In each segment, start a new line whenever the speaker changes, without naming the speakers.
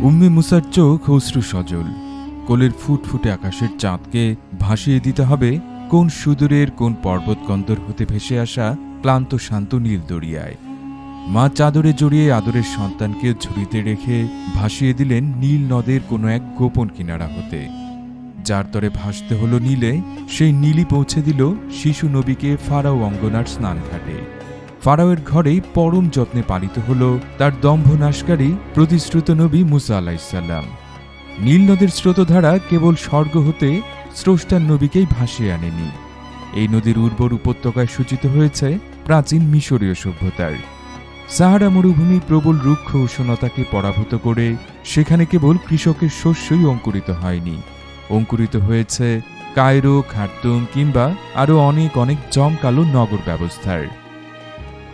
উম্মে মুসার চোখ অশ্রু সজল। কোলের ফুটফুটে আকাশের চাঁদকে ভাসিয়ে দিতে হবে কোন সুদূরের কোন পর্বত পর্বতকন্দর হতে ভেসে আসা ক্লান্ত শান্ত নীল দরিয়ায় মা চাদরে জড়িয়ে আদরের সন্তানকে ঝুড়িতে রেখে ভাসিয়ে দিলেন নীল নদের কোনো এক গোপন কিনারা হতে। যার তরে ভাসতে হলো নীলে, সেই নীলই পৌঁছে দিল শিশু নবীকে ফারাও অঙ্গনার স্নানঘাটে। ফারাওয়ের ঘরেই পরম যত্নে পালিত হল তার দম্ভ নাশকারী প্রতিশ্রুত নবী মুসা আলাইসাল্লাম নীল নদের স্রোতধারা কেবল স্বর্গ হতে স্রষ্টার নবীকেই ভাসিয়ে আনেনি। এই নদীর উর্বর উপত্যকায় সূচিত হয়েছে প্রাচীন মিশরীয় সভ্যতার। সাহারা মরুভূমি প্রবল রুক্ষ উষ্ণতাকে পরাভূত করে সেখানে কেবল কৃষকের শস্যই অঙ্কুরিত হয়নি। অঙ্কুরিত হয়েছে কায়রো, খার্তুম কিংবা আরও অনেক অনেক জমকালো নগর ব্যবস্থার।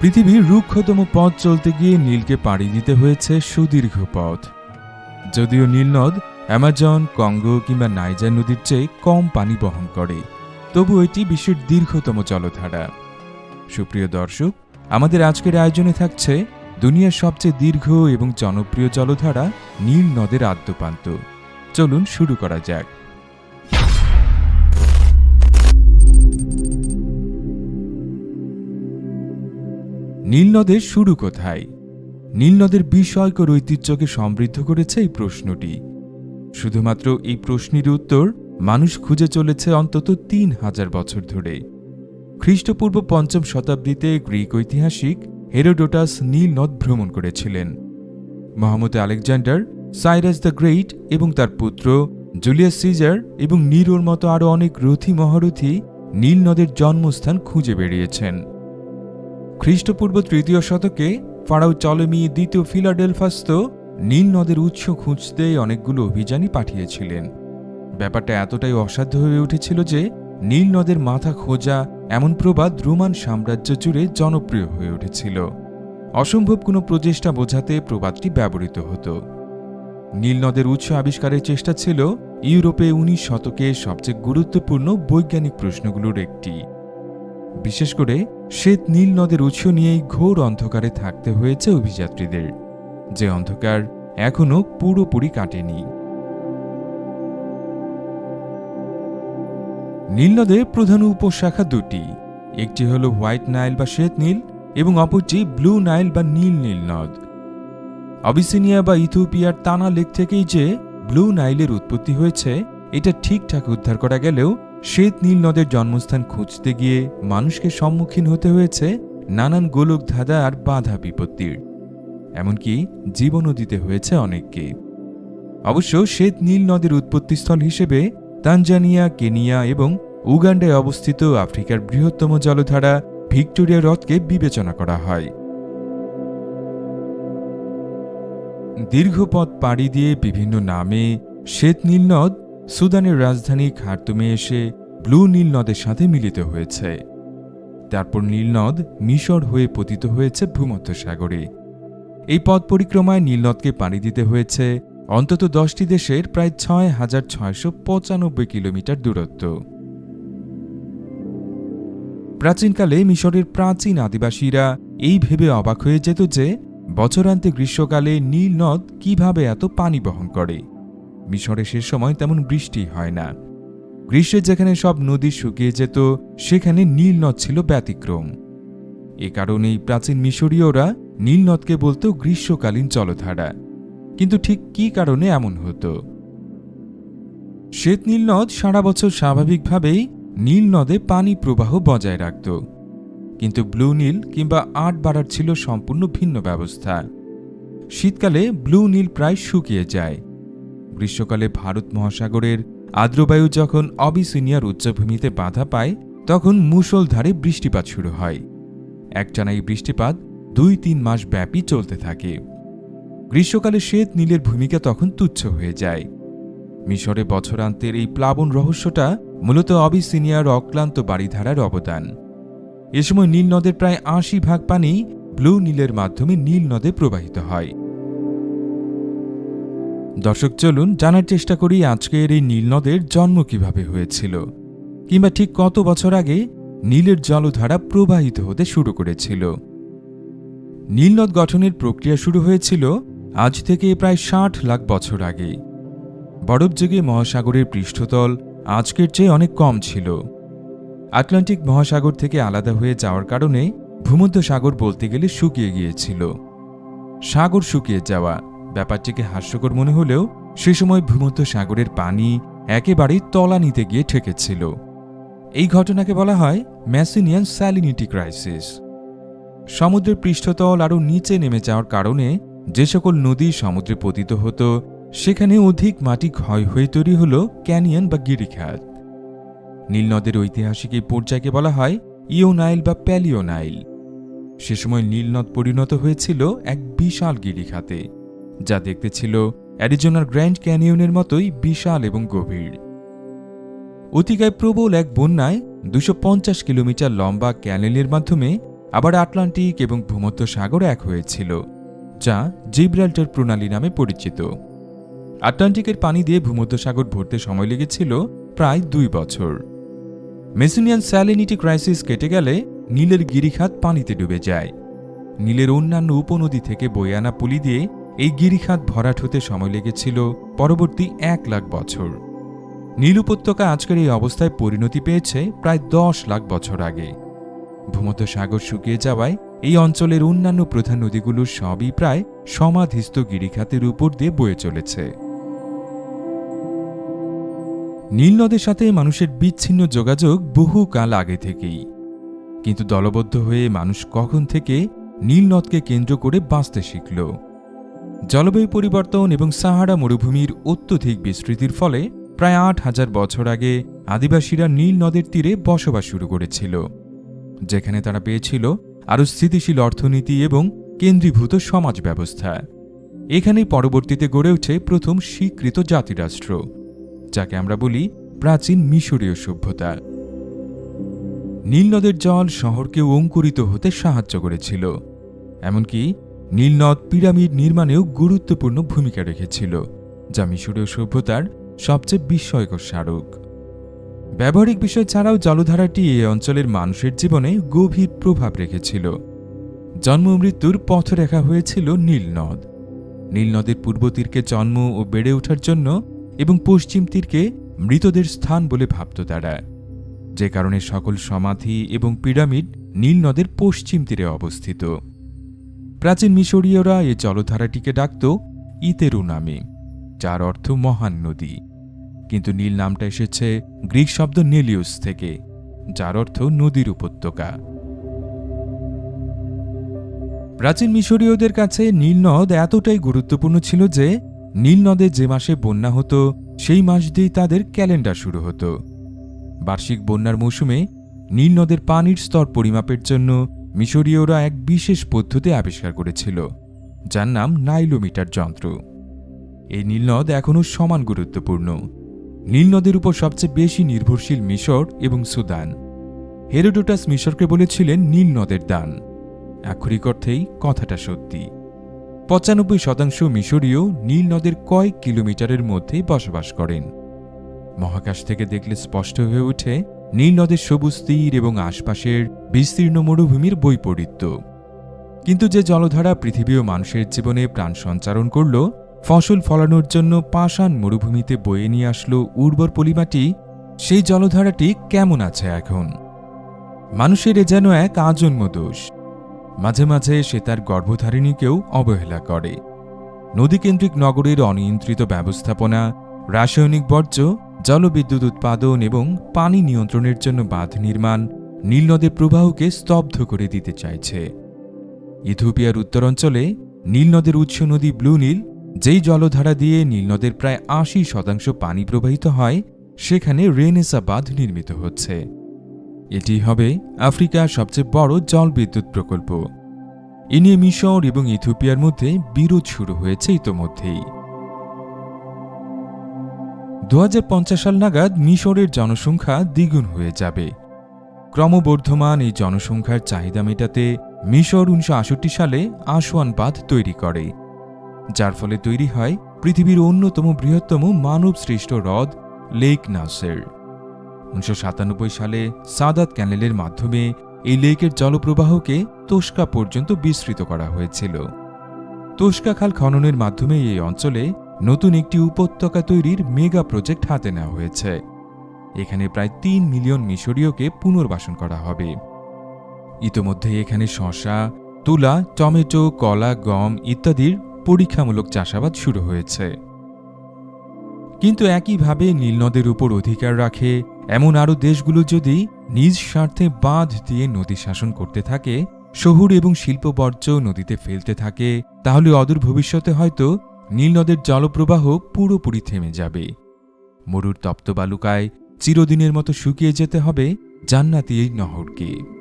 পৃথিবীর রুক্ষতম পথ চলতে গিয়ে নীলকে পাড়ি দিতে হয়েছে সুদীর্ঘ পথ। যদিও নীলনদ অ্যামাজন, কঙ্গো কিংবা নাইজার নদীর চেয়ে কম পানি বহন করে, তবু এটি বিশ্বের দীর্ঘতম জলধারা। সুপ্রিয় দর্শক, আমাদের আজকের আয়োজনে থাকছে দুনিয়ার সবচেয়ে দীর্ঘ এবং জনপ্রিয় জলধারা নীল নদের আদ্যপান্ত। চলুন শুরু করা যাক। নীল নদের শুরু কোথায়? নীলনদের বিষয়কর ঐতিহ্যকে সমৃদ্ধ করেছে এই প্রশ্নটি। শুধুমাত্র এই প্রশ্নের উত্তর মানুষ খুঁজে চলেছে অন্তত তিন হাজার বছর ধরে। খ্রিস্টপূর্ব পঞ্চম শতাব্দীতে গ্রিক ঐতিহাসিক হেরোডোটাস নীল নদ ভ্রমণ করেছিলেন। Muhammad Alexander, Cyrus the great এবং তার পুত্র জুলিয়াস সিজার এবং নিরোর মতো আরও অনেক রথী মহারথী নীল নদের জন্মস্থান খুঁজে বেরিয়েছেন। খ্রিস্টপূর্ব তৃতীয় শতকে ফারাও চলেমি দ্বিতীয় ফিলাডেলফাস্ত নীল নদের উৎস খুঁজতে অনেকগুলো অভিযানই পাঠিয়েছিলেন। ব্যাপারটা এতটাই অসাধ্য হয়ে উঠেছিল যে নীল নদের মাথা খোঁজা এমন প্রবাদ রোমান সাম্রাজ্য জুড়ে জনপ্রিয় হয়ে উঠেছিল। অসম্ভব কোনো প্রচেষ্টা বোঝাতে প্রবাদটি ব্যবহৃত হতো। নীল নদের উৎস আবিষ্কারের চেষ্টা ছিল ইউরোপে উনিশ শতকে সবচেয়ে গুরুত্বপূর্ণ বৈজ্ঞানিক প্রশ্নগুলোর একটি। বিশেষ করে শ্বেত নীল নদের উৎস নিয়েই ঘোর অন্ধকারে থাকতে হয়েছে অভিযাত্রীদের। যে অন্ধকার এখনও পুরোপুরি কাটেনি। নীল নদের প্রধান উপশাখা দুটি। একটি হল হোয়াইট নাইল বা শ্বেত নীল এবং অপরটি ব্লু নাইল বা নীল নীল নদ। অবিসিনিয়া বা ইথিওপিয়ার তানা লেক থেকেই যে ব্লু নাইলের উৎপত্তি হয়েছে, এটা ঠিকঠাক উদ্ধার করা গেলেও শ্বেত নীল নদের জন্মস্থান খুঁজতে গিয়ে মানুষকে সম্মুখীন হতে হয়েছে নানান গোলক ধাঁধা আর বাধা বিপত্তির। এমনকি জীবনও দিতে হয়েছে অনেককে। অবশ্য শ্বেত নীল নদের উৎপত্তিস্থল হিসেবে তানজানিয়া, কেনিয়া এবং উগান্ডায় অবস্থিত আফ্রিকার বৃহত্তম জলধারা ভিক্টোরিয়া হ্রদকে বিবেচনা করা হয়। দীর্ঘ পথ পাড়ি দিয়ে বিভিন্ন নামে শ্বেত নীল নদ সুদানের রাজধানী খার্তুমে এসে ব্লু নীল নদের সাথে মিলিত হয়েছে। তারপর নীলনদ মিশর হয়ে পতিত হয়েছে ভূমধ্যসাগরে। এই পথ পরিক্রমায় নীলনদকে পাড়ি দিতে হয়েছে অন্তত দশটি দেশের প্রায় ছয় হাজার ছয়শো পঁচানব্বই কিলোমিটার দূরত্ব। প্রাচীনকালে মিশরের প্রাচীন আদিবাসীরা এই ভেবে অবাক হয়ে যেত যে বছরান্তে গ্রীষ্মকালে নীল নদ কীভাবে এত পানি বহন করে। মিশরে সে সময় তেমন বৃষ্টি হয় না। গ্রীষ্মে যেখানে সব নদী শুকিয়ে যেত, সেখানে নীল নদ ছিল ব্যতিক্রম। এ কারণেই প্রাচীন মিশরীয়রা নীল নদকে বলতো গ্রীষ্মকালীন জলধারা। কিন্তু ঠিক কী কারণে এমন হতো? শ্বেত নীল নদ সারা বছর স্বাভাবিকভাবেই নীল নদে পানি প্রবাহ বজায় রাখত। কিন্তু ব্লু নীল কিংবা আট বাড়ার ছিল সম্পূর্ণ ভিন্ন ব্যবস্থা। শীতকালে ব্লু নীল প্রায় শুকিয়ে যায়। গ্রীষ্মকালে ভারত মহাসাগরের আর্দ্রবায়ু যখন অবিসিনিয়ার উচ্চভূমিতে বাধা পায়, তখন মুষলধারে বৃষ্টিপাত শুরু হয়। একটানা এই বৃষ্টিপাত দুই তিন মাস ব্যাপী চলতে থাকে। গ্রীষ্মকালে শ্বেত নীলের ভূমিকা তখন তুচ্ছ হয়ে যায়। মিশরে বছরান্তের এই প্লাবন রহস্যটা মূলত অবিসিনিয়ার অক্লান্ত বাড়িধারার অবদান। এ সময় নীল নদের প্রায় আশি ভাগ পানি ব্লু নীলের মাধ্যমে নীল নদে প্রবাহিত হয়। দর্শক, চলুন জানার চেষ্টা করি আজকের এই নীলনদের জন্ম কীভাবে হয়েছিল, কিংবা ঠিক কত বছর আগে নীলের জলধারা প্রবাহিত হতে শুরু করেছিল। নীলনদ গঠনের প্রক্রিয়া শুরু হয়েছিল আজ থেকে প্রায় ষাট লাখ বছর আগে। বরফ যুগে মহাসাগরের পৃষ্ঠতল আজকের চেয়ে অনেক কম ছিল। আটলান্টিক মহাসাগর থেকে আলাদা হয়ে যাওয়ার কারণে ভূমধ্য সাগর বলতে গেলে শুকিয়ে গিয়েছিল। সাগর শুকিয়ে যাওয়া ব্যাপারটিকে হাস্যকর মনে হলেও সে সময় ভূমধ্য সাগরের পানি একেবারেই তলানিতে গিয়ে ঠেকেছিল। এই ঘটনাকে বলা হয় ম্যাসিনিয়ান স্যালিনিটি ক্রাইসিস। সমুদ্রের পৃষ্ঠতল আরও নিচে নেমে যাওয়ার কারণে যে সকল নদী সমুদ্রে পতিত হতো, সেখানে অধিক মাটি ক্ষয় হয়ে তৈরি হল ক্যানিয়ন বা গিরিখাত। নীলনদের ঐতিহাসিক এই পর্যায়কে বলা হয় ইওনাইল বা প্যালিওনাইল। সে সময় নীলনদ পরিণত হয়েছিল এক বিশাল গিরিখাতে। যা দেখতে ছিল অ্যারিজোনার গ্র্যান্ড ক্যানিয়নের মতোই বিশাল এবং গভীর। অতিকায় প্রবল এক বন্যায় দুশো কিলোমিটার লম্বা ক্যানেলের মাধ্যমে আবার আটলান্টিক এবং ভূমধ্য সাগর এক হয়েছিল, যা জিব্রাল্টার প্রণালী নামে পরিচিত। আটলান্টিকের পানি দিয়ে ভূমধ্যসাগর ভরতে সময় লেগেছিল প্রায় দুই বছর। মেসিনিয়ান স্যালিনিটি ক্রাইসিস কেটে গেলে নীলের গিরিখাত পানিতে ডুবে যায়। নীলের অন্যান্য উপনদী থেকে বয়ে আনা পুলি দিয়ে এই গিরিখাত ভরাট হতে সময় লেগেছিল পরবর্তী এক লাখ বছর। নীল উপত্যকা আজকের এই অবস্থায় পরিণতি পেয়েছে প্রায় দশ লাখ বছর আগে। ভূমধ্য সাগর শুকিয়ে যাওয়ায় এই অঞ্চলের অন্যান্য প্রধান নদীগুলোর সবই প্রায় সমাধিস্থ গিরিখাতের উপর দিয়ে বয়ে চলেছে। নীল নদের সাথে মানুষের বিচ্ছিন্ন যোগাযোগ বহু কাল আগে থেকেই। কিন্তু দলবদ্ধ হয়ে মানুষ কখন থেকে নীল নদকে কেন্দ্র করে বাঁচতে শিখল? জলবায়ু পরিবর্তন এবং সাহারা মরুভূমির অত্যধিক বিস্তৃতির ফলে প্রায় আট হাজার বছর আগে আদিবাসীরা নীল নদের তীরে বসবাস শুরু করেছিল, যেখানে তারা পেয়েছিল আরও স্থিতিশীল অর্থনীতি এবং কেন্দ্রীভূত সমাজ ব্যবস্থা। এখানেই পরবর্তীতে গড়ে ওঠে প্রথম স্বীকৃত জাতিরাষ্ট্র, যাকে আমরা বলি প্রাচীন মিশরীয় সভ্যতা। নীল নদের জল শহরকে অঙ্কুরিত হতে সাহায্য করেছিল, এমনকি নীলনদ পিরামিড নির্মাণেও গুরুত্বপূর্ণ ভূমিকা রেখেছিল, যা মিশরীয় সভ্যতার সবচেয়ে বিস্ময়কর স্মারক। ব্যবহারিক বিষয় ছাড়াও জলধারাটি এ অঞ্চলের মানুষের জীবনে গভীর প্রভাব রেখেছিল। জন্ম মৃত্যুর পথরেখা হয়েছিল নীলনদ। নীলনদের পূর্ব তীরকে জন্ম ও বেড়ে ওঠার জন্য এবং পশ্চিম তীরকে মৃতদের স্থান বলে ভাবত তারা। যে কারণে সকল সমাধি এবং পিরামিড নীলনদের পশ্চিম তীরে অবস্থিত। প্রাচীন মিশরীয়রা এ জলধারাটিকে ডাকত ইতেরু নামে, যার অর্থ মহান নদী। কিন্তু নীল নামটা এসেছে গ্রিক শব্দ নেলিউস থেকে, যার অর্থ নদীর উপত্যকা। প্রাচীন মিশরীয়দের কাছে নীল নদ এতটাই গুরুত্বপূর্ণ ছিল যে, নীল নদে যে মাসে বন্যা হতো, সেই মাস দিয়েই তাদের ক্যালেন্ডার শুরু হতো। বার্ষিক বন্যার মৌসুমে নীল নদের পানির স্তর পরিমাপের জন্য মিশরীয়রা এক বিশেষ পদ্ধতি আবিষ্কার করেছিল, যার নাম নাইলোমিটার যন্ত্র। এই নীলনদ এখনও সমান গুরুত্বপূর্ণ। নীলনদের উপর সবচেয়ে বেশি নির্ভরশীল মিশর এবং সুদান। হেরোডোটাস মিশরকে বলেছিলেন নীলনদের দান। আক্ষরিক অর্থেই কথাটা সত্যি। পঁচানব্বই শতাংশ মিশরীয় নীলনদের কয়েক কিলোমিটারের মধ্যেই বসবাস করেন। মহাকাশ থেকে দেখলে স্পষ্ট হয়ে ওঠে নীল নদের সবুজ তীর এবং আশপাশের বিস্তীর্ণ মরুভূমির বৈপরীত্য। কিন্তু যে জলধারা পৃথিবী ও মানুষের জীবনে প্রাণ সঞ্চারণ করল, ফসল ফলানোর জন্য পাষাণ মরুভূমিতে বয়ে নিয়ে আসলো উর্বর পলিমাটি, সেই জলধারাটি কেমন আছে এখন? মানুষের এ যেন এক আজন্ম দোষ। মাঝে মাঝে সে তার গর্ভধারিণীকেও অবহেলা করে। নদীকেন্দ্রিক নগরের অনিয়ন্ত্রিত ব্যবস্থাপনা, রাসায়নিক বর্জ্য জলবিদ্যুৎ উৎপাদন এবং পানি নিয়ন্ত্রণের জন্য বাঁধ নির্মাণ নীলনদের প্রবাহকে স্তব্ধ করে দিতে চাইছে। ইথিওপিয়ার উত্তরাঞ্চলে নীলনদের উৎস নদী ব্লু নীল, যেই জলধারা দিয়ে নীলনদের প্রায় আশি শতাংশ পানি প্রবাহিত হয়, সেখানে রেনেসা বাঁধ নির্মিত হচ্ছে। এটি হবে আফ্রিকার সবচেয়ে বড় জলবিদ্যুৎ প্রকল্প। এ নিয়ে মিশর এবং ইথিওপিয়ার মধ্যে বিরোধ শুরু হয়েছে ইতোমধ্যেই। দু হাজার পঞ্চাশ সাল নাগাদ মিশরের জনসংখ্যা দ্বিগুণ হয়ে যাবে। ক্রমবর্ধমান এই জনসংখ্যার চাহিদা মেটাতে মিশর উনিশশো সালে আসওয়ান বাঁধ তৈরি করে, যার ফলে তৈরি হয় পৃথিবীর অন্যতম বৃহত্তম মানব সৃষ্ট হ্রদ লেক নাসের। উনিশশো সাতানব্বই সালে সাদাত ক্যানেলের মাধ্যমে এই লেকের জলপ্রবাহকে তোষ্কা পর্যন্ত বিস্তৃত করা হয়েছিল। তোষকা খাল খননের মাধ্যমে এই অঞ্চলে নতুন একটি উপত্যকা তৈরির মেগা প্রজেক্ট হাতে নেওয়া হয়েছে। এখানে প্রায় তিন মিলিয়ন মিশরীয়কে পুনর্বাসন করা হবে। ইতোমধ্যে এখানে শশা তুলা, টমেটো, কলা, গম ইত্যাদির পরীক্ষামূলক চাষাবাদ শুরু হয়েছে। কিন্তু একইভাবে নীলনদের উপর অধিকার রাখে, এমন আরও দেশগুলো যদি নিজ স্বার্থে বাঁধ দিয়ে নদী শাসন করতে থাকে, শহুর এবং শিল্প বর্জ্য নদীতে ফেলতে থাকে, তাহলে অদূর ভবিষ্যতে হয়তো নীলনদের জলপ্রবাহ পুরোপুরি থেমে যাবে। মরুর তপ্ত বালুকায় চিরদিনের মতো শুকিয়ে যেতে হবে জান্নাতি এই নহরকে।